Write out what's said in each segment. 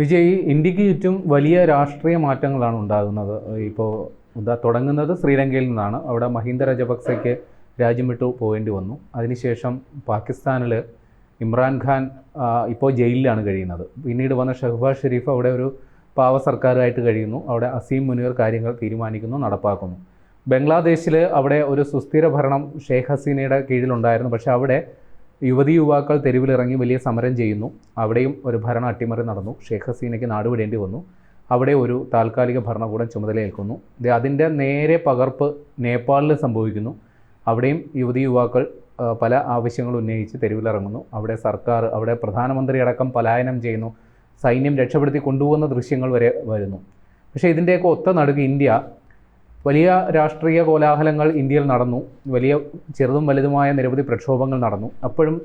വിജയ് ഇന്ത്യയ്ക്ക് ചുറ്റും വലിയ രാഷ്ട്രീയ മാറ്റങ്ങളാണ് ഉണ്ടാകുന്നത്. ഇപ്പോൾ തുടങ്ങുന്നത് ശ്രീലങ്കയിൽ നിന്നാണ്. അവിടെ മഹീന്ദ രജപക്സയ്ക്ക് രാജ്യം വിട്ടു പോകേണ്ടി വന്നു. അതിനുശേഷം പാകിസ്ഥാനിൽ ഇമ്രാൻഖാൻ ഇപ്പോൾ ജയിലിലാണ് കഴിയുന്നത്. പിന്നീട് വന്ന ഷഹബാസ് ഷെരീഫ് അവിടെ ഒരു പാവ സർക്കാരായിട്ട് കഴിയുന്നു. അവിടെ അസീം മുനീർ കാര്യങ്ങൾ തീരുമാനിക്കുന്നു നടപ്പാക്കുന്നു. ബംഗ്ലാദേശിൽ അവിടെ ഒരു സുസ്ഥിര ഭരണം ഷെയ്ഖ് ഹസീനയുടെ കീഴിലുണ്ടായിരുന്നു. പക്ഷേ അവിടെ യുവതി യുവാക്കൾ തെരുവിലിറങ്ങി വലിയ സമരം ചെയ്യുന്നു. അവിടെയും ഒരു ഭരണ അട്ടിമറി നടന്നു. ഷേഖ് ഹസീനയ്ക്ക് നാടുവിടേണ്ടി വന്നു. അവിടെ ഒരു താൽക്കാലിക ഭരണകൂടം ചുമതലയേൽക്കുന്നു. അതിന്റെ നേരെ പകർപ്പ് നേപ്പാളിൽ സംഭവിക്കുന്നു. അവിടെയും യുവതി യുവാക്കൾ പല ആവശ്യങ്ങൾ ഉന്നയിച്ച് തെരുവിലിറങ്ങുന്നു. അവിടെ സർക്കാർ അവിടെ പ്രധാനമന്ത്രി അടക്കം പലായനം ചെയ്യുന്നു. സൈന്യം രക്ഷപ്പെടുത്തി കൊണ്ടുപോകുന്ന ദൃശ്യങ്ങൾ വരെ വരുന്നു. പക്ഷേ ഇതിന്റെയൊക്കെ ഒത്ത നടുക്ക് ഇന്ത്യ വലിയ രാഷ്ട്രീയ കോലാഹലങ്ങൾ ഇന്ത്യയിൽ നടന്നു. വലിയ ചെറുതും വലുതുമായ നിരവധി പ്രക്ഷോഭങ്ങൾ നടന്നു. അപ്പോഴും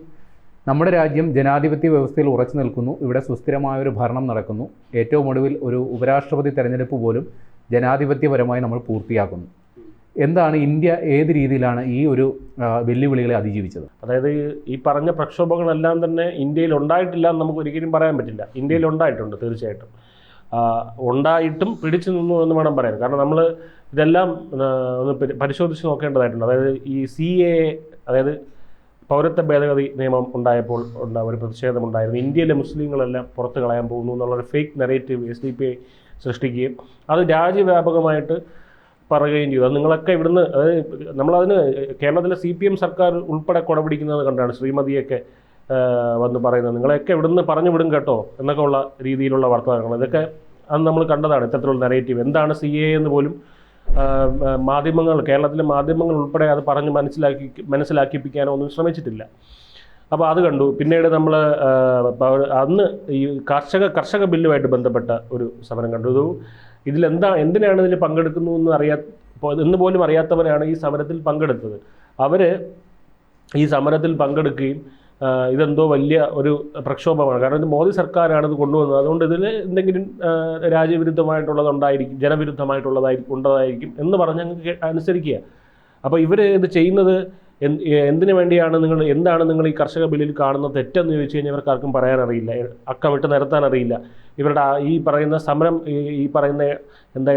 നമ്മുടെ രാജ്യം ജനാധിപത്യ വ്യവസ്ഥയിൽ ഉറച്ചു നിൽക്കുന്നു. ഇവിടെ സുസ്ഥിരമായ ഒരു ഭരണം നടക്കുന്നു. ഏറ്റവും ഒടുവിൽ ഒരു ഉപരാഷ്ട്രപതി തെരഞ്ഞെടുപ്പ് പോലും ജനാധിപത്യപരമായി നമ്മൾ പൂർത്തിയാക്കുന്നു. എന്താണ് ഇന്ത്യ ഏത് രീതിയിലാണ് ഈ ഒരു വെല്ലുവിളികളെ അതിജീവിച്ചത്? അതായത് ഈ- പറഞ്ഞ പ്രക്ഷോഭങ്ങളെല്ലാം തന്നെ ഇന്ത്യയിൽ ഉണ്ടായിട്ടില്ല എന്ന് നമുക്ക് ഒരിക്കലും പറയാൻ പറ്റില്ല. ഇന്ത്യയിൽ ഉണ്ടായിട്ടുണ്ട് തീർച്ചയായിട്ടും. ഉണ്ടായിട്ടും പിടിച്ചു നിന്നു എന്ന് വേണം പറയാൻ. കാരണം നമ്മൾ ഇതെല്ലാം ഒന്ന് പരിശോധിച്ച് നോക്കേണ്ടതായിട്ടുണ്ട്. അതായത് ഈ സി എ അതായത് പൗരത്വ ഭേദഗതി നിയമം ഉണ്ടായപ്പോൾ ഉണ്ട ഒരു പ്രതിഷേധമുണ്ടായിരുന്നു. ഇന്ത്യയിലെ മുസ്ലിങ്ങളെല്ലാം പുറത്ത് കളയാൻ പോകുന്നു എന്നുള്ളൊരു fake narrative S D P I സൃഷ്ടിക്കുകയും അത് രാജ്യവ്യാപകമായിട്ട് പറയുകയും ചെയ്തു. അത് നിങ്ങളൊക്കെ ഇവിടുന്ന് അതായത് നമ്മളതിന് കേരളത്തിലെ സി പി എം സർക്കാർ ഉൾപ്പെടെ കൊടപിടിക്കുന്നത് കണ്ടാണ് ശ്രീമതിയൊക്കെ വന്ന് പറയുന്നത്. നിങ്ങളെയൊക്കെ ഇവിടുന്ന് പറഞ്ഞു വിടും കേട്ടോ എന്നൊക്കെ ഉള്ള രീതിയിലുള്ള വാർത്തകൾ ഇതൊക്കെ അത് നമ്മൾ കണ്ടതാണ്. ഇത്തരത്തിലുള്ള നെറേറ്റീവ് എന്താണ് സി എ എന്ന് പോലും മാധ്യമങ്ങൾ കേരളത്തിലെ മാധ്യമങ്ങൾ ഉൾപ്പെടെ അത് പറഞ്ഞ് മനസ്സിലാക്കി മനസ്സിലാക്കിപ്പിക്കാനോ ഒന്നും ശ്രമിച്ചിട്ടില്ല. അപ്പോൾ അത് കണ്ടു. പിന്നീട് നമ്മൾ അന്ന് ഈ കർഷക കർഷക ബില്ലുമായിട്ട് ബന്ധപ്പെട്ട ഒരു സമരം കണ്ടു. ഇത് ഇതിലെന്താ എന്തിനാണ് ഇതിൽ പങ്കെടുക്കുന്നു എന്ന് അറിയാ എന്ന് പോലും അറിയാത്തവരാണ് ഈ സമരത്തിൽ പങ്കെടുത്തത്. അവർ ഈ സമരത്തിൽ പങ്കെടുക്കുകയും ഇതെന്തോ വലിയ ഒരു പ്രക്ഷോഭമാണ്. കാരണം ഇത് മോദി സർക്കാരാണ് ഇത് കൊണ്ടുവന്നത്. അതുകൊണ്ട് ഇതിൽ എന്തെങ്കിലും രാജ്യവിരുദ്ധമായിട്ടുള്ളതുണ്ടായിരിക്കും ജനവിരുദ്ധമായിട്ടുള്ളതായിരിക്കും ഉണ്ടതായിരിക്കും എന്ന് പറഞ്ഞ് അനുസരിക്കുക. അപ്പോൾ ഇവർ ഇത് ചെയ്യുന്നത് എന്തിനു വേണ്ടിയാണ് നിങ്ങൾ എന്താണ് നിങ്ങൾ ഈ കർഷക ബില്ലിൽ കാണുന്ന തെറ്റെന്ന് ചോദിച്ചു കഴിഞ്ഞാൽ ഇവർക്ക് ആർക്കും പറയാനറിയില്ല അക്കമിട്ട് നിരത്താൻ അറിയില്ല. ഇവരുടെ ഈ പറയുന്ന സമരം ഈ പറയുന്ന എന്താ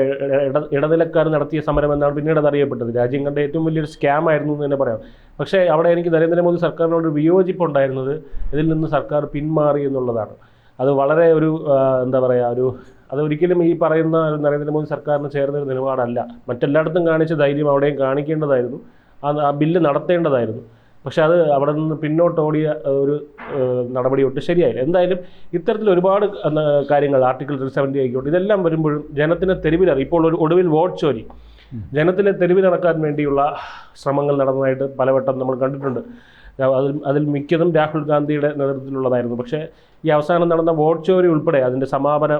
ഇട ഇടനിലക്കാർ നടത്തിയ സമരം എന്നാണ് പിന്നീട് അതറിയപ്പെട്ടത് രാജ്യം കണ്ട ഏറ്റവും വലിയൊരു സ്കാം ആയിരുന്നു എന്ന് തന്നെ പറയാം. പക്ഷേ അവിടെ എനിക്ക് നരേന്ദ്രമോദി സർക്കാരിനോട് വിയോജിപ്പുണ്ടായിരുന്നത് ഇതിൽ നിന്ന് സർക്കാർ പിന്മാറി എന്നുള്ളതാണ്. അത് വളരെ ഒരു എന്താ പറയുക ഒരു അത് ഒരിക്കലും ഈ പറയുന്ന നരേന്ദ്രമോദി സർക്കാരിന് ചേർന്ന ഒരു നിലപാടല്ല. മറ്റെല്ലായിടത്തും കാണിച്ച ധൈര്യം അവിടെയും കാണിക്കേണ്ടതായിരുന്നു. ആ ബില്ല് നടത്തേണ്ടതായിരുന്നു. പക്ഷെ അത് അവിടെ നിന്ന് പിന്നോട്ട് ഓടിയ ഒരു നടപടി ഒട്ട് ശരിയായില്ല. എന്തായാലും ഇത്തരത്തിൽ ഒരുപാട് കാര്യങ്ങൾ ആർട്ടിക്കിൾ ത്രീ സെവന്റി ആയിക്കോട്ടെ ഇതെല്ലാം വരുമ്പോഴും ജനത്തിനെ തെരുവിലറി ഇപ്പോൾ ഒരു ഒടുവിൽ വോട്ട് ചോരി. ജനത്തിനെ തെരുവിലിറക്കാൻ വേണ്ടിയുള്ള ശ്രമങ്ങൾ നടന്നതായിട്ട് പലവട്ടം നമ്മൾ കണ്ടിട്ടുണ്ട്. അതിൽ അതിൽ മിക്കതും രാഹുൽ ഗാന്ധിയുടെ നേതൃത്വത്തിലുള്ളതായിരുന്നു. പക്ഷേ ഈ അവസാനം നടന്ന വോട്ട് ചോരി ഉൾപ്പെടെ അതിന്റെ സമാപന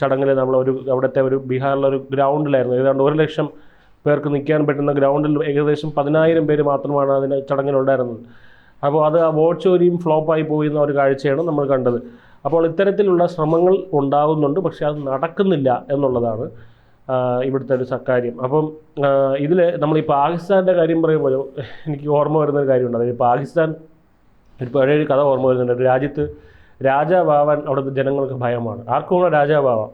ചടങ്ങിൽ നമ്മൾ ഒരു അവിടുത്തെ ഒരു ബീഹാറിലെ ഒരു ഗ്രൗണ്ടിലായിരുന്നു. ഏതാണ്ട് ഒരു ലക്ഷം പേർക്ക് നിൽക്കാൻ പറ്റുന്ന ഗ്രൗണ്ടിൽ ഏകദേശം പതിനായിരം പേര് മാത്രമാണ് അതിന് ചടങ്ങിലുണ്ടായിരുന്നത്. അപ്പോൾ അത് ആ വോട്ട് ചോരിയും ഫ്ലോപ്പായി പോയി എന്ന ഒരു കാഴ്ചയാണ് നമ്മൾ കണ്ടത്. അപ്പോൾ ഇത്തരത്തിലുള്ള ശ്രമങ്ങൾ ഉണ്ടാകുന്നുണ്ട് പക്ഷേ അത് നടക്കുന്നില്ല എന്നുള്ളതാണ് ഇവിടുത്തെ ഒരു സക്കാര്യം. അപ്പം ഇതിൽ നമ്മൾ ഈ പാകിസ്ഥാന്റെ കാര്യം പറയുമ്പോൾ എനിക്ക് ഓർമ്മ വരുന്ന ഒരു കാര്യമുണ്ട്. അതായത് പാകിസ്ഥാൻ ഒരു പഴയ കഥ ഓർമ്മ വരുന്നുണ്ട്. രാജ്യത്ത് രാജാവാൻ അവിടുത്തെ ജനങ്ങൾക്ക് ഭയമാണ്. ആർക്കും കൂടെ രാജാവാവാം.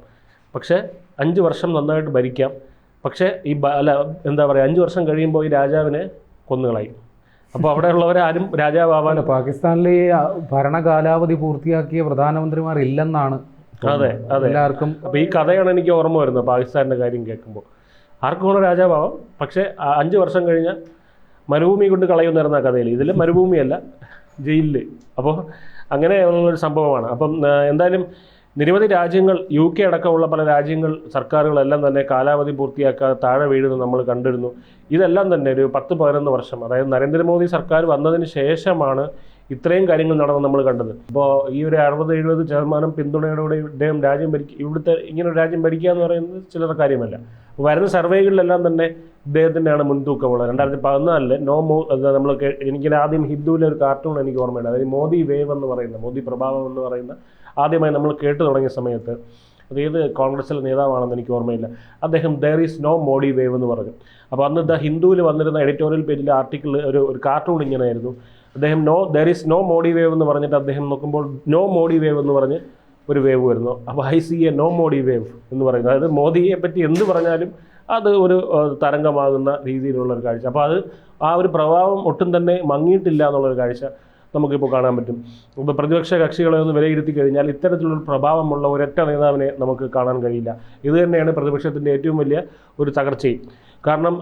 പക്ഷേ അഞ്ച് വർഷം നന്നായിട്ട് ഭരിക്കാം. പക്ഷേ ഈ അല്ല എന്താ പറയുക അഞ്ച് വർഷം കഴിയുമ്പോൾ ഈ രാജാവിനെ കൊന്നുകളയും. അപ്പോൾ അവിടെ അവിടെയുള്ളവരാരും രാജാവാൻ ഈ ഭരണകാലാവധി പൂർത്തിയാക്കിയ പ്രധാനമന്ത്രിമാർ ഇല്ലെന്നാണ് അതെ അതെ. എല്ലാവർക്കും അപ്പോൾ ഈ കഥയാണ് എനിക്ക് ഓർമ്മ വരുന്നത് പാകിസ്ഥാന്റെ കാര്യം കേൾക്കുമ്പോൾ. ആർക്കും കൂടെ രാജാവാവാം. പക്ഷേ അഞ്ച് വർഷം കഴിഞ്ഞാൽ മരുഭൂമി കൊണ്ട് കളയുന്നിരുന്ന കഥയിൽ. ഇതിൽ മരുഭൂമിയല്ല ജയിലിൽ അപ്പോൾ അങ്ങനെ ഉള്ളൊരു സംഭവമാണ്. അപ്പം എന്തായാലും നിരവധി രാജ്യങ്ങൾ യു കെ അടക്കമുള്ള പല രാജ്യങ്ങൾ സർക്കാരുകളെല്ലാം തന്നെ കാലാവധി പൂർത്തിയാക്കാതെ താഴെ വീഴുന്നത് നമ്മൾ കണ്ടിരുന്നു. ഇതെല്ലാം തന്നെ ഒരു പത്ത് പതിനൊന്ന് വർഷം. അതായത് നരേന്ദ്രമോദി സർക്കാർ വന്നതിന് ശേഷമാണ് ഇത്രയും കാര്യങ്ങൾ നടന്ന് നമ്മൾ കണ്ടത്. അപ്പോൾ ഈ ഒരു അറുപത് എഴുപത് ശതമാനം പിന്തുണയോടെ ഇദ്ദേഹം രാജ്യം ഭരിക്കുക ഇവിടുത്തെ ഇങ്ങനെ ഒരു രാജ്യം ഭരിക്കുക എന്ന് പറയുന്നത് ചില കാര്യമല്ല. വരുന്ന സർവേകളിലെല്ലാം തന്നെ ഇദ്ദേഹത്തിന്റെയാണ് മുൻതൂക്കമുള്ളത്. രണ്ടായിരത്തി പതിനാലിൽ നോ മോ നമ്മൾ എനിക്ക് ആദ്യം ഹിന്ദുവിലെ ഒരു കാർട്ടൂൺ എനിക്ക് ഓർമ്മയുണ്ട്. അതായത് മോദി വേവ് എന്ന് പറയുന്ന മോദി പ്രഭാവം എന്ന് പറയുന്ന ആദ്യമായി നമ്മൾ കേട്ടു തുടങ്ങിയ സമയത്ത് അത് ഏത് കോൺഗ്രസിലെ നേതാവാണെന്ന് എനിക്ക് ഓർമ്മയില്ല. അദ്ദേഹം there is no Modi wave എന്ന് പറഞ്ഞു. അപ്പോൾ അന്ന് ദ ഹിന്ദുവിൽ വന്നിരുന്ന എഡിറ്റോറിയൽ പേജിൽ ആർട്ടിക്കിൾ ഒരു ഒരു കാർട്ടൂൺ ഇങ്ങനെയായിരുന്നു. അദ്ദേഹം no there is no Modi wave എന്ന് പറഞ്ഞിട്ട് അദ്ദേഹം നോക്കുമ്പോൾ നോ മോഡി വേവ് എന്ന് പറഞ്ഞ് ഒരു വേവ് വരുന്നു. അപ്പോൾ I see a no Modi wave എന്ന് പറയുന്നത് അതായത് മോദിയെ പറ്റി എന്ത് പറഞ്ഞാലും അത് ഒരു തരംഗമാകുന്ന രീതിയിലുള്ള ഒരു കാഴ്ച. അപ്പോൾ അത് ആ ഒരു പ്രഭാവം ഒട്ടും തന്നെ മങ്ങിയിട്ടില്ല എന്നുള്ളൊരു കാഴ്ച നമുക്കിപ്പോൾ കാണാൻ പറ്റും. ഇപ്പോൾ പ്രതിപക്ഷ കക്ഷികളെ ഒന്ന് വിലയിരുത്തി കഴിഞ്ഞാൽ ഇത്തരത്തിലുള്ള പ്രഭാവമുള്ള ഒരൊറ്റ നേതാവിനെ നമുക്ക് കാണാൻ കഴിയില്ല. ഇത് തന്നെയാണ് പ്രതിപക്ഷത്തിന്റെ ഏറ്റവും വലിയ ഒരു തകർച്ചയും. കാരണം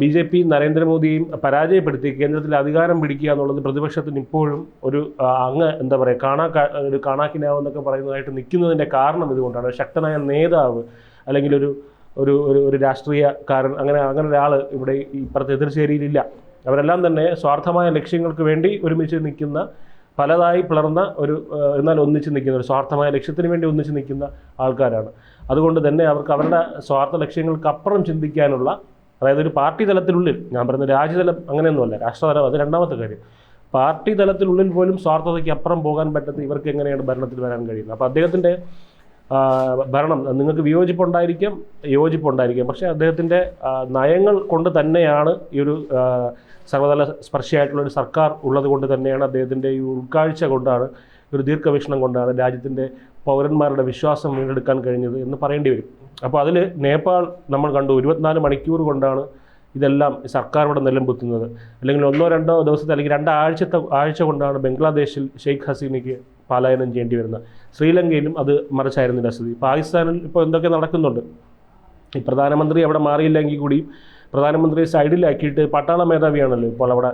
ബി ജെ പി നരേന്ദ്രമോദിയെയും പരാജയപ്പെടുത്തി കേന്ദ്രത്തിൽ അധികാരം പിടിക്കുക എന്നുള്ളത് പ്രതിപക്ഷത്തിന് ഇപ്പോഴും ഒരു അങ്ങ് എന്താ പറയുക കാണാ ഒരു കാണാക്കിനാവെന്നൊക്കെ പറയുന്നതായിട്ട് നിൽക്കുന്നതിന്റെ കാരണം ഇതുകൊണ്ടാണ്. ശക്തനായ നേതാവ് അല്ലെങ്കിൽ ഒരു ഒരു ഒരു രാഷ്ട്രീയക്കാരൻ അങ്ങനെ അങ്ങനെ ഒരാൾ ഇവിടെ ഇപ്പുറത്തെ എതിർചേരിയിലില്ല അവരെല്ലാം തന്നെ സ്വാർത്ഥമായ ലക്ഷ്യങ്ങൾക്ക് വേണ്ടി ഒരുമിച്ച് നിൽക്കുന്ന പലതായി പിളർന്ന ഒരു എന്നാൽ ഒന്നിച്ച് നിൽക്കുന്ന ഒരു സ്വാർത്ഥമായ ലക്ഷ്യത്തിന് വേണ്ടി ഒന്നിച്ച് നിൽക്കുന്ന ആൾക്കാരാണ്. അതുകൊണ്ട് തന്നെ അവർക്ക് അവരുടെ സ്വാർത്ഥ ലക്ഷ്യങ്ങൾക്ക് അപ്പുറം ചിന്തിക്കാനുള്ള അതായത് ഒരു പാർട്ടി തലത്തിനുള്ളിൽ ഞാൻ പറയുന്നത് രാജ്യതലം അങ്ങനെയൊന്നുമല്ല രാഷ്ട്രതലം അത് രണ്ടാമത്തെ കാര്യം. പാർട്ടി തലത്തിനുള്ളിൽ പോലും സ്വാർത്ഥതയ്ക്ക് അപ്പുറം പോകാൻ പറ്റാത്ത ഇവർക്ക് എങ്ങനെയാണ് ഭരണത്തിൽ വരാൻ കഴിയുന്നത്? അപ്പോൾ അദ്ദേഹത്തിന്റെ ഭരണം. നിങ്ങൾക്ക് വിയോജിപ്പുണ്ടായിരിക്കാം യോജിപ്പുണ്ടായിരിക്കാം. പക്ഷേ അദ്ദേഹത്തിന്റെ നയങ്ങൾ കൊണ്ട് തന്നെയാണ് ഈ ഒരു സർവതല സ്പർശിയായിട്ടുള്ള ഒരു സർക്കാർ ഉള്ളത് കൊണ്ട് തന്നെയാണ് അദ്ദേഹത്തിന്റെ ഈ ഉൾക്കാഴ്ച കൊണ്ടാണ് ഒരു ദീർഘവീക്ഷണം കൊണ്ടാണ് രാജ്യത്തിന്റെ പൗരന്മാരുടെ വിശ്വാസം വീണ്ടെടുക്കാൻ കഴിഞ്ഞത് എന്ന് പറയേണ്ടി വരും. അപ്പോൾ അതിൽ നേപ്പാൾ നമ്മൾ കണ്ടു ഇരുപത്തിനാല് മണിക്കൂർ കൊണ്ടാണ് ഇതെല്ലാം സർക്കാർ ഇവിടെ നിലംപൊത്തുന്നത്. അല്ലെങ്കിൽ ഒന്നോ രണ്ടോ ദിവസത്തെ അല്ലെങ്കിൽ രണ്ടാഴ്ചത്തെ ആഴ്ച കൊണ്ടാണ് ബംഗ്ലാദേശിൽ ഷെയ്ഖ് ഹസീനയ്ക്ക് പലായനം ചെയ്യേണ്ടി വരുന്നത് ശ്രീലങ്കയിലും അത് മറിച്ചായിരുന്നില്ല സ്ഥിതി പാകിസ്ഥാനിൽ ഇപ്പോൾ എന്തൊക്കെ നടക്കുന്നുണ്ട്? ഈ പ്രധാനമന്ത്രി അവിടെ മാറിയില്ലെങ്കിൽ കൂടിയും പ്രധാനമന്ത്രിയെ സൈഡിലാക്കിയിട്ട് പട്ടാള മേധാവിയാണല്ലോ ഇപ്പോൾ അവിടെ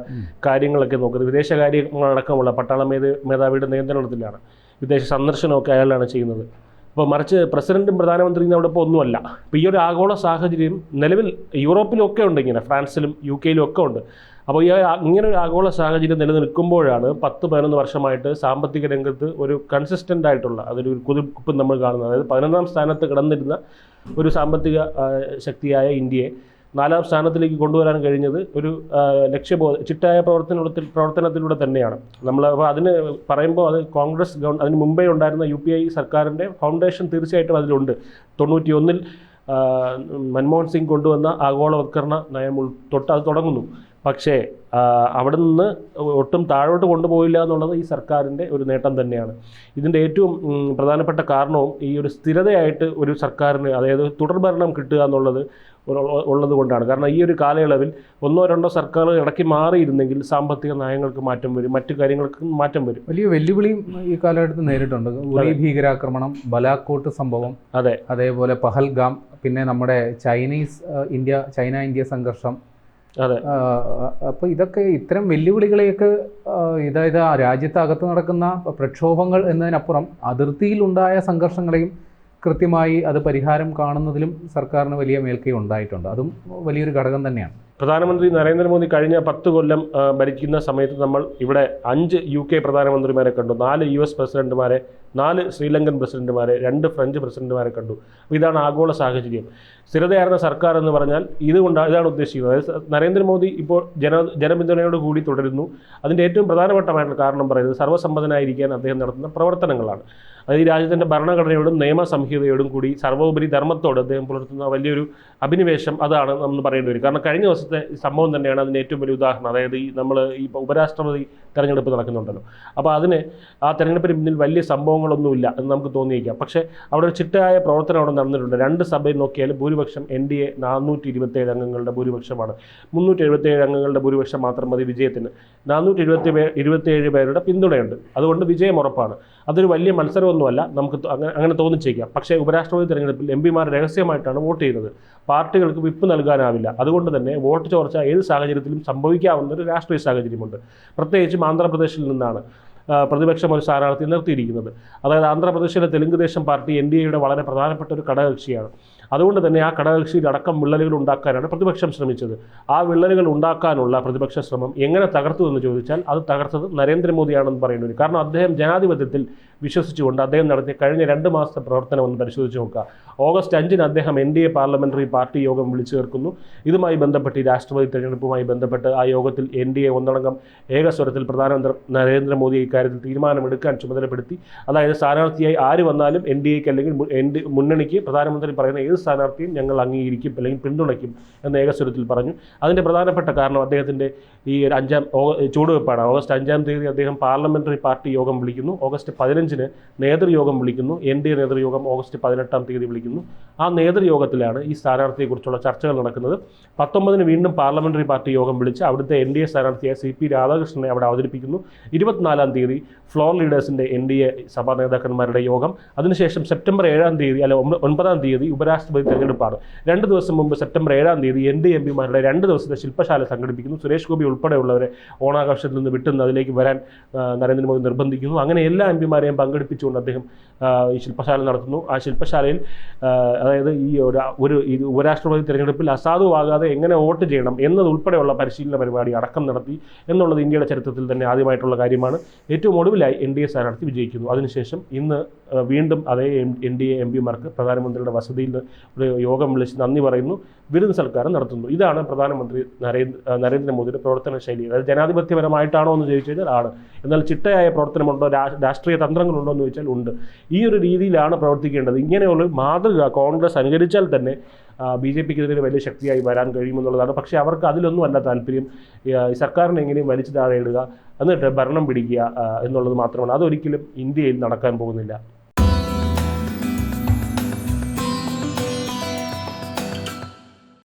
കാര്യങ്ങളൊക്കെ നോക്കുന്നത്. വിദേശകാര്യങ്ങളടക്കമുള്ള പട്ടാള മേധ മേധാവിയുടെ നിയന്ത്രണത്തിലാണ്. വിദേശ സന്ദർശനമൊക്കെ അയാളാണ് ചെയ്യുന്നത്. അപ്പോൾ മറിച്ച് പ്രസിഡന്റും പ്രധാനമന്ത്രിയും അവിടെ ഇപ്പോൾ ഒന്നുമല്ല. ഇപ്പോൾ ഈ ഒരു ആഗോള സാഹചര്യം നിലവിൽ യൂറോപ്പിലൊക്കെ ഉണ്ട് ഇങ്ങനെ. ഫ്രാൻസിലും യു കെയിലും ഒക്കെ ഉണ്ട്. അപ്പോൾ ഈ ഇങ്ങനെ ഒരു ആഗോള സാഹചര്യം നിലനിൽക്കുമ്പോഴാണ് പത്ത് പതിനൊന്ന് വർഷമായിട്ട് സാമ്പത്തിക രംഗത്ത് ഒരു കൺസിസ്റ്റന്റ് ആയിട്ടുള്ള അതൊരു കുതിപ്പ് നമ്മൾ കാണുന്നത്. അതായത് പതിനൊന്നാം സ്ഥാനത്ത് കിടന്നിരുന്ന ഒരു സാമ്പത്തിക ശക്തിയായ ഇന്ത്യയെ നാലാം സ്ഥാനത്തിലേക്ക് കൊണ്ടുവരാൻ കഴിഞ്ഞത് ഒരു ലക്ഷ്യബോധ ചിട്ടായ പ്രവർത്തനത്തിൽ പ്രവർത്തനത്തിലൂടെ തന്നെയാണ്. നമ്മൾ അപ്പോൾ അതിന് പറയുമ്പോൾ അത് കോൺഗ്രസ് ഗവൺ അതിന് മുമ്പേ ഉണ്ടായിരുന്ന യു പി ഐ സർക്കാരിന്റെ ഫൗണ്ടേഷൻ തീർച്ചയായിട്ടും അതിലുണ്ട്. തൊണ്ണൂറ്റി ഒന്നിൽ മൻമോഹൻ സിംഗ് കൊണ്ടുവന്ന ആഗോളവത്കരണ നയം തൊട്ട് അത് തുടങ്ങുന്നു. പക്ഷേ അവിടെ നിന്ന് ഒട്ടും താഴോട്ട് കൊണ്ടുപോയില്ല എന്നുള്ളത് ഈ സർക്കാരിന്റെ ഒരു നേട്ടം തന്നെയാണ്. ഇതിന്റെ ഏറ്റവും പ്രധാനപ്പെട്ട കാരണവും ഈ ഒരു സ്ഥിരതയായിട്ട് ഒരു സർക്കാരിന് അതായത് തുടർഭരണം കിട്ടുക എന്നുള്ളത് ഉള്ളത് കൊണ്ടാണ്. കാരണം ഈ ഒരു കാലയളവിൽ ഒന്നോ രണ്ടോ സർക്കാർ ഇടയ്ക്ക് മാറിയിരുന്നെങ്കിൽ സാമ്പത്തിക നയങ്ങൾക്ക് മാറ്റം വരും മറ്റു കാര്യങ്ങൾക്ക് മാറ്റം വരും. വലിയ വെല്ലുവിളിയും ഈ കാലഘട്ടത്തിൽ നേരിട്ടുണ്ട്. ഉറി ഭീകരാക്രമണം ബലാക്കോട്ട് സംഭവം അതെ. അതേപോലെ പഹൽഗാം പിന്നെ നമ്മുടെ ചൈനീസ് ഇന്ത്യ ചൈന ഇന്ത്യ സംഘർഷം അപ്പോൾ ഇതൊക്കെ ഇത്തരം വെല്ലുവിളികളെയൊക്കെ ഇതായത് ആ രാജ്യത്തകത്ത് നടക്കുന്ന പ്രക്ഷോഭങ്ങൾ എന്നതിനപ്പുറം അതിർത്തിയിലുണ്ടായ സംഘർഷങ്ങളെയും കൃത്യമായി അത് പരിഹാരം കാണുന്നതിലും സർക്കാരിന് വലിയ മേൽക്കൈ ഉണ്ടായിട്ടുണ്ട്. അതും വലിയൊരു ഘടകം തന്നെയാണ്. പ്രധാനമന്ത്രി നരേന്ദ്രമോദി കഴിഞ്ഞ പത്ത് കൊല്ലം ഭരിക്കുന്ന സമയത്ത് നമ്മൾ ഇവിടെ അഞ്ച് യു കെ പ്രധാനമന്ത്രിമാരെ കണ്ടു. നാല് യു എസ് പ്രസിഡന്റുമാരെ നാല് ശ്രീലങ്കൻ പ്രസിഡന്റുമാരെ രണ്ട് ഫ്രഞ്ച് പ്രസിഡന്റുമാരെ കണ്ടു. ഇതാണ് ആഗോള സാഹചര്യം. സ്ഥിരതയാർന്ന സർക്കാർ എന്ന് പറഞ്ഞാൽ ഇതുകൊണ്ട് ഇതാണ് ഉദ്ദേശിക്കുന്നത്. അതായത് നരേന്ദ്രമോദി ഇപ്പോൾ ജന ജനപിന്തുണയോട് കൂടി തുടരുന്നു. അതിന്റെ ഏറ്റവും പ്രധാനപ്പെട്ടമായിട്ടുള്ള കാരണം പറയുന്നത് സർവസമ്മതനായിരിക്കാൻ അദ്ദേഹം നടത്തുന്ന പ്രവർത്തനങ്ങളാണ്. അത് ഈ രാജ്യത്തിന്റെ ഭരണഘടനയോടും നിയമസംഹിതയോടും കൂടി സർവോപരി ധർമ്മത്തോട് അദ്ദേഹം പുലർത്തുന്ന വലിയൊരു അഭിനിവേശം അതാണ് നമ്മൾ പറയേണ്ടി വരും. കാരണം കഴിഞ്ഞ ദിവസത്തെ സംഭവം തന്നെയാണ് അതിന് ഏറ്റവും വലിയ ഉദാഹരണം. അതായത് ഈ നമ്മൾ ഈ ഉപരാഷ്ട്രപതി തെരഞ്ഞെടുപ്പ് നടക്കുന്നുണ്ടല്ലോ. അപ്പോൾ അതിന് ആ തെരഞ്ഞെടുപ്പിന് പിന്നിൽ വലിയ സംഭവങ്ങളൊന്നുമില്ല എന്ന് നമുക്ക് തോന്നിയേക്കാം. പക്ഷേ അവിടെ ഒരു ചിട്ടയായ പ്രവർത്തനം അവിടെ നടന്നിട്ടുണ്ട്. രണ്ട് സഭയിൽ നോക്കിയാൽ ഭൂരിപക്ഷം എൻ ഡി എ നാനൂറ്റി ഇരുപത്തേഴ് അംഗങ്ങളുടെ ഭൂരിപക്ഷമാണ്. മുന്നൂറ്റി എഴുപത്തേഴ് അംഗങ്ങളുടെ ഭൂരിപക്ഷം മാത്രം മതി വിജയത്തിന്. നാനൂറ്റി എഴുപത്തി ഇരുപത്തേഴ് പേരുടെ പിന്തുണയുണ്ട്. അതുകൊണ്ട് വിജയം ഉറപ്പാണ്. അതൊരു വലിയ മത്സരമൊന്നുമല്ല. നമുക്ക് അങ്ങനെ അങ്ങനെ തോന്നിച്ചേക്കാം. പക്ഷേ ഉപരാഷ്ട്രപതി തിരഞ്ഞെടുപ്പിൽ എം പിമാർ രഹസ്യമായിട്ടാണ് വോട്ട് ചെയ്യുന്നത് പാർട്ടികൾക്ക് വിപ്പ് നൽകാനാവില്ല. അതുകൊണ്ട് തന്നെ വോട്ട് ചോർച്ച ഏത് സാഹചര്യത്തിലും സംഭവിക്കാവുന്ന ഒരു രാഷ്ട്രീയ സാഹചര്യമുണ്ട്. പ്രത്യേകിച്ചും ആന്ധ്രാപ്രദേശിൽ നിന്നാണ്. പ്രതിപക്ഷം ഒരു സ്ഥാനാർത്ഥി നിർത്തിയിരിക്കുന്നത്. അതായത് ആന്ധ്രാപ്രദേശിലെ തെലുങ്ക് ദേശം പാർട്ടി എൻ ഡി എയുടെ വളരെ പ്രധാനപ്പെട്ട ഒരു ഘടകകക്ഷിയാണ്. അതുകൊണ്ട് തന്നെ ആ ഘടകകക്ഷിയിൽ അടക്കം വിള്ളലുകൾ ഉണ്ടാക്കാനാണ് പ്രതിപക്ഷം ശ്രമിച്ചത്. ആ വിള്ളലുകൾ ഉണ്ടാക്കാനുള്ള പ്രതിപക്ഷ ശ്രമം എങ്ങനെ തകർത്തു എന്ന് ചോദിച്ചാൽ അത് തകർത്തത് നരേന്ദ്രമോദിയാണെന്ന് പറയുന്നത് കാരണം അദ്ദേഹം ജനാധിപത്യത്തിൽ വിശ്വസിച്ചുകൊണ്ട് അദ്ദേഹം നടത്തിയ കഴിഞ്ഞ രണ്ട് മാസത്തെ പ്രവർത്തനം ഒന്ന് പരിശോധിച്ച് നോക്കുക. ഓഗസ്റ്റ് അഞ്ചിന് അദ്ദേഹം N D A parliamentary party യോഗം വിളിച്ചു ചേർക്കുന്നു. ഇതുമായി ബന്ധപ്പെട്ട് രാഷ്ട്രപതി തെരഞ്ഞെടുപ്പുമായി ബന്ധപ്പെട്ട് ആ യോഗത്തിൽ എൻ ഡി എ ഒന്നടങ്കം ഏകസ്വരത്തിൽ പ്രധാനമന്ത്രി നരേന്ദ്രമോദി ഇക്കാര്യത്തിൽ തീരുമാനമെടുക്കാൻ ചുമതലപ്പെടുത്തി. അതായത് സ്ഥാനാർത്ഥിയായി ആര് വന്നാലും എൻ ഡി എക്ക് അല്ലെങ്കിൽ എൻ ഡി മുന്നണിക്ക് പ്രധാനമന്ത്രി പറയുന്ന ഏത് സ്ഥാനാർത്ഥിയും ഞങ്ങൾ അംഗീകരിക്കും അല്ലെങ്കിൽ പിന്തുണയ്ക്കും എന്ന് ഏകസ്വരത്തിൽ പറഞ്ഞു. അതിന്റെ പ്രധാനപ്പെട്ട കാരണം അദ്ദേഹത്തിന്റെ ഈ അഞ്ചാം ചുവടുവെപ്പാണ് ഓഗസ്റ്റ് അഞ്ചാം തീയതി അദ്ദേഹം പാർലമെന്ററി പാർട്ടി യോഗം വിളിക്കുന്നു. ഓഗസ്റ്റ് പതിനഞ്ച് പതിനഞ്ചിന് നേതൃയോഗം വിളിക്കുന്നു. എൻ ഡി എ നേതൃയോഗം ഓഗസ്റ്റ് പതിനെട്ടാം തീയതി വിളിക്കുന്നു. ആ നേതൃയോഗത്തിലാണ് ഈ സ്ഥാനാർത്ഥിയെക്കുറിച്ചുള്ള ചർച്ചകൾ നടക്കുന്നത്. പത്തൊമ്പതിന് വീണ്ടും പാർലമെന്ററി പാർട്ടി യോഗം വിളിച്ച് അവിടുത്തെ എൻ ഡി എ സ്ഥാനാർത്ഥിയായ സി പി രാധാകൃഷ്ണനെ അവിടെ അവതരിപ്പിക്കുന്നു. ഇരുപത്തിനാലാം തീയതി ഫ്ലോർ ലീഡേഴ്സിന്റെ എൻ ഡി എ സഭാ നേതാക്കന്മാരുടെ യോഗം. അതിനുശേഷം സെപ്റ്റംബർ ഏഴാം തീയതി അല്ലെ ഒൻപതാം തീയതി ഉപരാഷ്ട്രപതി തെരഞ്ഞെടുപ്പാണ്. രണ്ട് ദിവസം മുമ്പ് സെപ്റ്റംബർ ഏഴാം തീയതി എൻ ഡി എം പിമാരുടെ രണ്ട് ദിവസത്തെ ശില്പശാല സംഘടിപ്പിക്കുന്നു. സുരേഷ് ഗോപി ഉൾപ്പെടെയുള്ളവരെ ഓണാഘോഷത്തിൽ നിന്ന് വിട്ടുന്ന അതിലേക്ക് വരാൻ നരേന്ദ്രമോദി നിർബന്ധിക്കുന്നു. അങ്ങനെ എല്ലാ എം പിമാരെയും പങ്കെടുപ്പിച്ചുകൊണ്ട് അദ്ദേഹം ഈ ശില്പശാല നടത്തുന്നു. ആ ശില്പശാലയിൽ അതായത് ഈ ഒരു ഉപരാഷ്ട്രപതി തിരഞ്ഞെടുപ്പിൽ അസാധുവാകാതെ എങ്ങനെ വോട്ട് ചെയ്യണം എന്നതുൾപ്പെടെയുള്ള പരിശീലന പരിപാടി അടക്കം നടത്തി എന്നുള്ളത് ഇന്ത്യയുടെ ചരിത്രത്തിൽ തന്നെ ആദ്യമായിട്ടുള്ള കാര്യമാണ്. ഏറ്റവും ഒടുവിലായി എൻ ഡി എ സ്ഥാനാർത്ഥി വിജയിക്കുന്നു. അതിനുശേഷം ഇന്ന് വീണ്ടും അതേ എൻ ഡി എ എം പിമാർക്ക് പ്രധാനമന്ത്രിയുടെ വസതിയിൽ ഒരു യോഗം വിളിച്ച് നന്ദി പറയുന്നു. വിരുന്ന് സൽക്കാരം നടത്തുന്നു. ഇതാണ് പ്രധാനമന്ത്രി നരേന്ദ്ര നരേന്ദ്രമോദിയുടെ പ്രവർത്തന ശൈലി. അതായത് ജനാധിപത്യപരമായിട്ടാണോ എന്ന് ചോദിച്ചു കഴിഞ്ഞാൽ ആണ്. എന്നാൽ ചിട്ടയായ പ്രവർത്തനമുണ്ടോ രാഷ്ട്രീയ തന്ത്രങ്ങളുണ്ടോ എന്ന് ചോദിച്ചാൽ ഉണ്ട്. ഈ ഒരു രീതിയിലാണ് പ്രവർത്തിക്കേണ്ടത്. ഇങ്ങനെയുള്ള മാതൃക കോൺഗ്രസ് അനുകരിച്ചാൽ തന്നെ ബി ജെ പിക്ക് പിക്കെതിരെ വലിയ ശക്തിയായി വരാൻ കഴിയുമെന്നുള്ളതാണ്. പക്ഷേ അവർക്ക് അതിലൊന്നും അല്ല താല്പര്യം സർക്കാരിനെ എങ്ങനെയും വലിച്ചു താഴെ ഇടുക എന്നിട്ട് ഭരണം പിടിക്കുക എന്നുള്ളത് മാത്രമാണ്. അതൊരിക്കലും ഇന്ത്യയിൽ നടക്കാൻ പോകുന്നില്ല.